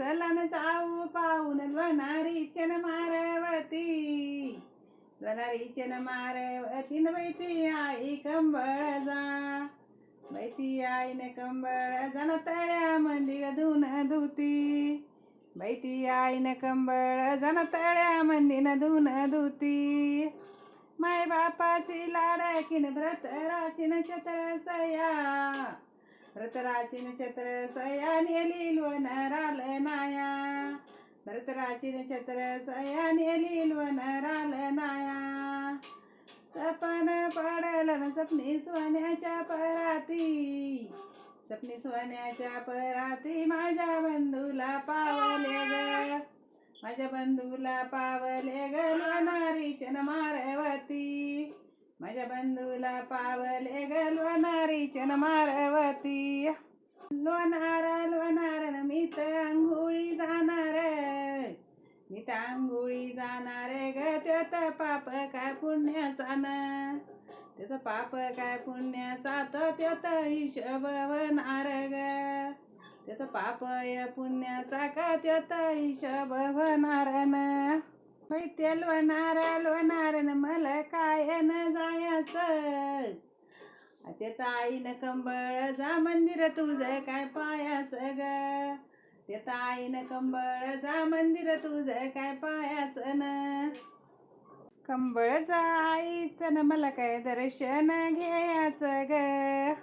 चलन जाऊ पाहून लोणारी चन मारवती. लोणारी चन मारवती न बैती आई कंबळ जा. बैती आईने कंबळ जण तळ्या मंदी धुन धुती. बैती आईने कंबळ जण तळ्या न धुन धुती. माय बापाची लाडकीन व्रत राचीन छत्र सया व्रत छत्र सया नेली लोणाराल नाया. व्रत छत्र सया नेली लोणाराल नाया. सपन पडल न सपनी सोन्याच्या पराती. सपनी सोन्याच्या पराती माझ्या बंधूला पावले ग. माझ्या बंधूला पावले ग. लोणारीचन मारवती माझ्या बंधूला पावले ग लोणारीचन मारवती लोणार लोणार मी तर आंघोळी जाणार. मी तर आंघोळी जाणार ग त्यात पाप काय पुण्याचा ना. त्याचं पाप काय पुण्याचा तर त्यात हिशोब होणार ग. त्याचं पाप या पुण्याचा का त्यात हिशोब होणार न. बाई ते लोणार लोणार न मला काय न जायचं? ते ताईनं कंबळ जा मंदिर तुझं काय पायाचं ग? ते ताईनं कंबळ जा मंदिर तुझं काय पायाचं न? कंबळ जायचं न मला काय दर्शन घ्यायचं ग?